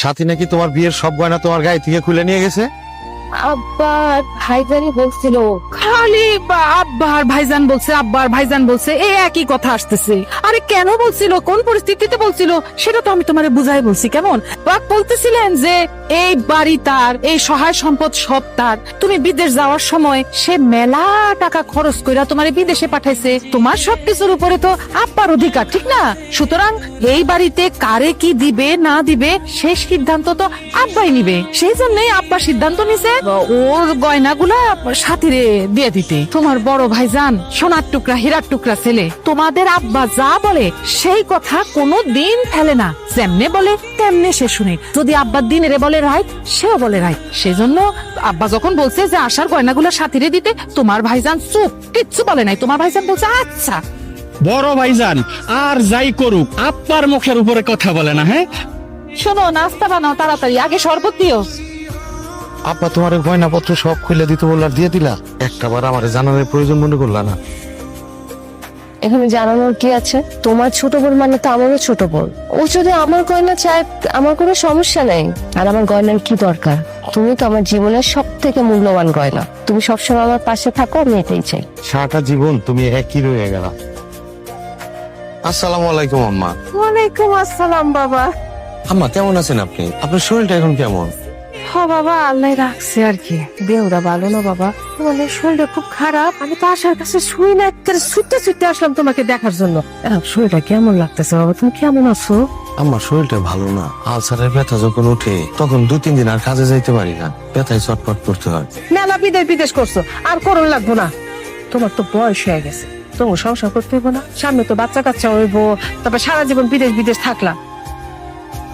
সাথী নাকি তোমার বিয়ের সব গয়না তোমার গায়ে থেকে খুলে নিয়ে গেছে? আব্বা ভাইজানি বলছিল। খালি বা- আব্বা আর ভাইজান বলছে, আব্বা আর ভাইজান বলছে এই একই কথা আসতেছে। আরে কেন বলছিল? কোন পরিস্থিতিতে বলছিল? সেটা তো আমি তোমারে বুঝাই বলছি, কেমন? বাক বলতেছিলেন যে, এই বাড়ি তার, এই সহায় সম্পদ সব তার। তুমি বিদেশ যাওয়ার সময় সে মেলা টাকা খরচ কইরা তোমার বিদেশে পাঠাইছে। তোমার সবকিছুর উপরে তো আব্বার অধিকার, ঠিক না? সুতরাং এই বাড়িতে কারে কি দিবে, না দিবে সেই সিদ্ধান্ত তো আব্বাই নিবে। সেই জন্যই আব্বা সিদ্ধান্ত নিছে, ওর গয়নাগুলা সাথীরে দিয়ে দিতে। তোমার বড় ভাইজান সোনার টুকরা হীরার টুকরা ছেলে তোমাদের আব্বা যা বলে সেই কথা কোনো দিন ফেলে না। যেমনে বলে তেমনে সে শুনে। যদি আব্বার দিনেরে বলে রাইট সেও বলে রাইট সেজন্য আব্বা যখন বলছে যে আশার গয়নাগুলো সাথীরে দিতে তোমার ভাইজান চুপ কিচ্ছু বলে নাই। তোমার ভাইজান বলছে আচ্ছা। বড় ভাইজান আর যাই করুক আপনার মুখের উপরে কথা বলে না হ্যাঁ? শোনো নাস্তা বানাও তাড়াতাড়ি আগে শরবত দিও। আব্বা তোমার গয়নাপত্র সব খুলে দিতে বললার দিয়ে দিলা? একটা বার আমার জানানোর প্রয়োজন মনে করলা না। এখানে জানানোর কি আছে? তোমার ছোট বোন মানে তো আমারও ছোট বোন। ও যদি আমার গয়না চায় আমার কোনো সমস্যা নেই। আর আমার গয়নার কি দরকার? তুমি তো আমার জীবনের সব থেকে মূল্যবান গয়না। তুমি সবসময় আমার পাশে থাকো আমি এটাই চাই। সারাটা জীবন তুমি একই রয়ে গেলা। আসসালামু আলাইকুম আম্মা। ওয়ালাইকুম আসসালাম বাবা। আম্মা কেমন আছেন আপনি? আপনার শরীরটা এখন কেমন? হ বাবা আল্লাহ রাখছে আর কি। দেহটা ভালো না বাবা। মানে শরীরটা খুব খারাপ। আমি তো আসার কাছে শুই না একেবারে ছুটতে ছুটতে আসলাম তোমাকে দেখার জন্য। শরীরটা কেমন লাগতেছে বাবা? তুমি কেমন আছো? আমার শরীরটা ভালো না। আলসারের ব্যথা যখন উঠে তখন দু তিন দিন আর কাজে যাইতে পারি না। ব্যথায় চটপট করতে হয়। মেলা বিদেশ বিদেশ করছ। আর করুন লাগবো না। তোমার তো বয়স হয়ে গেছে। তোমার সংসার করতে হইব না। সামনে তো বাচ্চা কাচ্চা হইব। তারপর সারা জীবন বিদেশ বিদেশ থাকলা।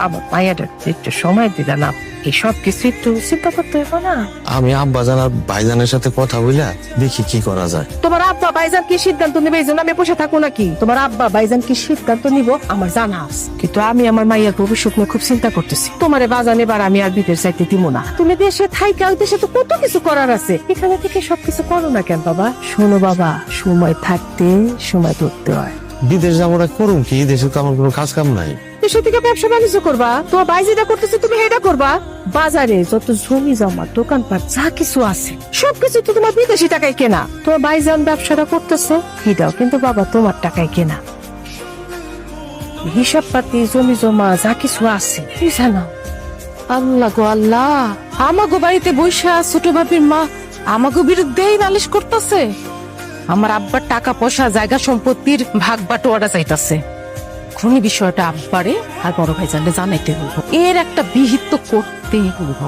আবার মায়াটা একটু সময় দিলা না। এই সব কিছু একটু চিন্তা করতে হইব না। আমি আব্বা জানার ভাইজানের সাথে কথা বইলা দেখি কি করা যায়। তোমার আব্বা ভাইজান কি সিদ্ধান্ত নেবে? এই জন্য আমি বসে থাকব নাকি? তোমার আব্বা ভাইজান কি সিদ্ধান্ত নিব? আমার জানা আছে। কিন্তু আমি আমার মাইয়ার ভবিষ্যৎ নিয়ে খুব চিন্তা করতেছি। তোমারে বাজান এবার আমি আর বিদেশ যাইতে দিব না। তুমি দেশে থাইকা ওই দেশে তো কত কিছু করার আছে। এখানে থেকে সবকিছু করো না কেন বাবা? শোনো বাবা সময় থাকতে সময় ধরতে হয়। বিদেশ যাব করুন কি? দেশে তো আমার কোনো কাজ কাম নাই। দেশে থেকে ব্যবসা বাণিজ্য করবা? তোমার ভাই যেটা করতেছে তুমি সেটা করবা? বাজারে যত জমি জমা, দোকানপাট, যা কিছু আছে, সবকিছু তো তোমার বিদেশি টাকায় কেনা। তোমার ভাইজান ব্যবসাটা করতেছে এটাও কিন্তু বাবা তোমার টাকায় কেনা। হিসাব পাতি জমি জমা, যা কিছু আছে কি জানো আল্লাহ গো আল্লাহ, আমাগো বাড়িতে বৈশা ছোট বাপির মা, আমাগো বিরুদ্ধেই নালিশ করতেছে। আমার আব্বার টাকা পয়সা জায়গা সম্পত্তির ভাগ বাটোয়ারা চাইতাছে। খুনি বিষয়টা আব্বারে আর বড় ভাই জানলে জানাইতে হইব। এর একটা বিহিত তো করতেই হইব।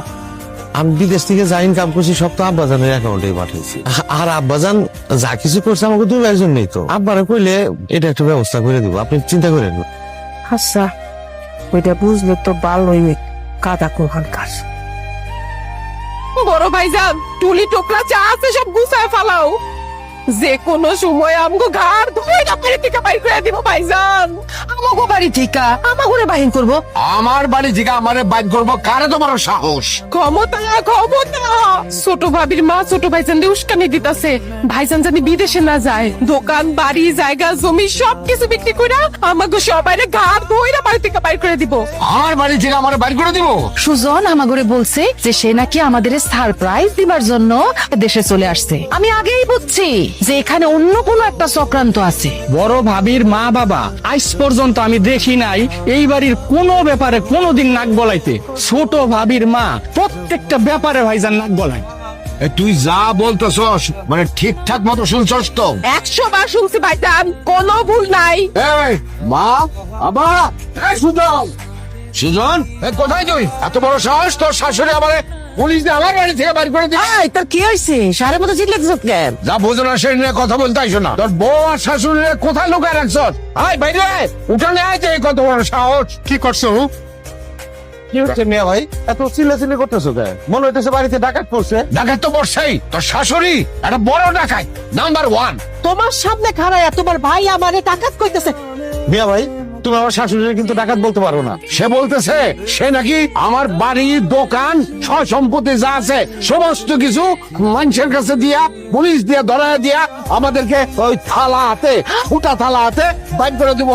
আমি বিদেশ থেকে যা ইনকাম করছি সব তো আব্বাজানের অ্যাকাউন্টে পাঠিয়েছি আর আব্বাজান যা কিছু করছে আমাকে দুই নেই তো। আব্বারে কইলে এটা একটা ব্যবস্থা করে দিব আপনি চিন্তা করেন না। আচ্ছা ওইটা বুঝলে তো ভালোই কাদা কোহান কাজ। বড় ভাইজান টুলি টোকরা চা আছে সব গুছায় ফালাও। যে কোনো সময় আমগো ঘর বাড়ি থেকে বাইর করে দিব ভাইজান। আমগো বাড়ি আমাগোরে বাহিন করব। আমার বাড়ি থেকে আমারে বাইর করব। কারে তোমার সাহস? ক্ষমতা ক্ষমতা। ছোট ভাবির মা ছোট ভাইজান দিয়ে উস্কানি দিতাছে। ভাইজান জানি বিদেশে না যায়। দোকান বাড়ি জায়গা জমি সব কিছু বিক্রি করে আমাকে সবাই ঘাট ধইরা বাড়ি থেকে বাইর করে দিব। আমার বাড়ি থেকে আমারে বাইর করে দিব? সুজন আমাগরে বলছে যে সে নাকি আমাদের সারপ্রাইজ দিবার জন্য দেশে চলে আসছে। আমি আগেই বুঝছি। যে এখানে অন্য কোনো একটা চক্রান্ত আছে। বড় ভাবির মা বাবা আজ পর্যন্ত আমি দেখি নাই এই বাড়ির কোনো ব্যাপারে কোনোদিন নাক গলাইতে। ছোট ভাবির মা প্রত্যেকটা ব্যাপারে ভাইজান নাক গলায়। এ, তুই যা বলতেছস মানে ঠিকঠাক মতো শুনছস তো। একশো বার শুনছি ভাইজান কোনো ভুল নাই। এই মা বাবা এই সুজন। সুজন? এ, কোথায় তুই? এত বড় সাহস তোর শাশুড়ি আমারে পুলিশ আমার বাড়ি থেকে বাইর করে দিস এই তোর কি হয়েছে? সারের মতো চিল্লে কেন? যা বোঝো না সেই নিয়ে কথা বলতে আইসো না। তোর বউ আর শাশুড়ি কোথায় লুকায় রাখছস আয় বাইরে আয়। উঠানে আয় এই কত বড় সাহস। কি করছ কি হচ্ছে মিয়া ভাই? এত চিল্লাচিল্লি করতেছো কেন? মনে হইতেছে বাড়িতে ডাকাত পড়ছে। ডাকাত তো বর্ষাই তোর শাশুড়ি একটা বড় ডাকাত নাম্বার ওয়ান তোমার সামনে খাড়ায় তোমার ভাই আমারে টাকাত কইতেছে। মিয়া ভাই তুমি আমার শাশুড়ি কিন্তু ডাকাত বলতে পারো না। সে বলতেছে সে নাকি আমার বাড়ি দোকান সয় সম্পত্তি যা আছে সমস্ত কিছু মানুষের কাছে দিয়া পুলিশ দিয়া ধরা দিয়া আমাদেরকে ওই থালা হাতে ফুটা থালা হাতে বাইর করে দিব।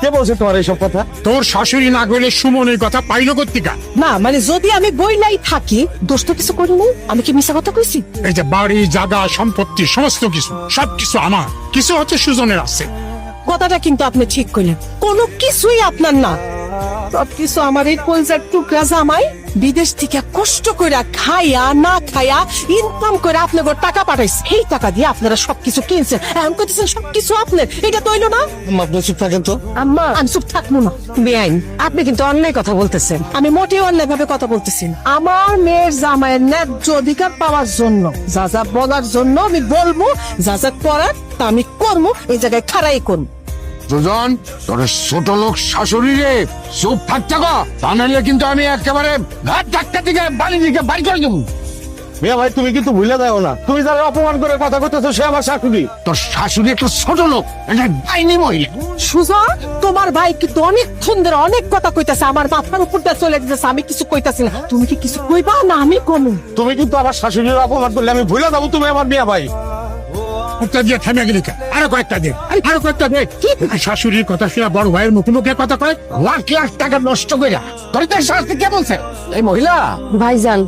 কে বলছে তোমার এইসব কথা? তোর শাশুড়ি না গেলে সুমনের কথা পাইল কর্তিকা না মানে যদি আমি বই নাই থাকি দোষ তো কিছু করি নাই? আমি কি মিশা কথা কইছি? এই যে বাড়ি জায়গা সম্পত্তি সমস্ত কিছু সবকিছু আমার। কিছু হচ্ছে সুজনের আছে। কথাটা কিন্তু আপনি ঠিক করলেন কোনো কিছুই আপনার না। সব কিছু আমার এই কলজার টুকরা জামাই বিদেশ থেকে কষ্ট করে খাইয়া না খাইয়া ইনকাম করে আপনাকে টাকা পাঠাইছে। এই টাকা দিয়ে আপনারা সবকিছু কিনছেন। এখন করতেছেন সবকিছু আপনার। এটা তৈল না? আম্মা, আপনি চুপ থাকেন তো। আম্মা আমি চুপ থাকব না। বেআইন আপনি কিন্তু অন্যায় কথা বলতেছেন। আমি মোটেও অন্যায় ভাবে কথা বলতেছি আমার মেয়ের জামাইয়ের ন্যায্য অধিকার পাওয়ার জন্য যা যা বলার জন্য আমি বলব যা যা করার তা আমি করব এই জায়গায় খাড়াই করব। সুজন তোর ছোট লোক শাশুড়ি রে চুপ থাকতে গো তা নাহলে কিন্তু আমি একেবারে ঘাট ধাক্কা থেকে বাড়ি দিকে বাড়ি করে দেবো। মিয়া ভাই তুমি কিন্তু ভুলে যাও না। তুমি যারা অপমান করে কথা করতেছো সে আমার শাশুড়ি। তোর শাশুড়ি একটা ছোট লোক এটা ডাইনি মহিলা। সুজন তোমার ভাই কিন্তু অনেকক্ষণ ধরে অনেক কথা কইতাছে আমার মাথার উপরটা চলে যেতেছে আমি কিছু কইতাছি না। তুমি কি কিছু কইবা না আমি কমু। তুমি কিন্তু আমার শাশুড়ির অপমান করলে আমি ভুলে যাব তুমি আমার মিয়া ভাই। একটা দিয়ে থেমে গেলি আরও কয়েকটা দে। আরও কয়েকটা দে। শাশুড়ির কথা শুনে বড় ভাইয়ের মুখে মুখে কথা কয় লাখ লাখ টাকা নষ্ট করে তোর তার শাস্তি কে বলছে? এই মহিলা। ভাইজান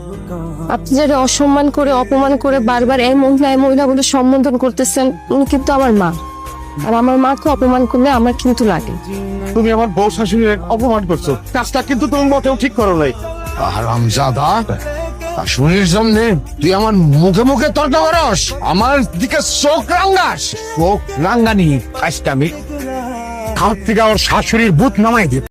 আপনি যারা অসম্মান করে অপমান করে বারবার এই মহিলা এই মহিলা বলে সম্বোধন করতেছেন উনি কিন্তু আমার মা। আর আমার মাকে অপমান করলে আমার কিন্তু লাগে। তুমি আমার বউ শাশুড়ির অপমান করছ। কাজটা কিন্তু তুমি মোটেও ঠিক করো নাই। হারামজাদা শাশুড়ির সামনে তুই আমার মুখে মুখে তর্ক করস, আমার দিকে চোখ রাঙ্গাস চোখ রাঙ্গানি কাজটা আমি খাওয়ার থেকে ওর শাশুড়ির বুথ নামাই দে।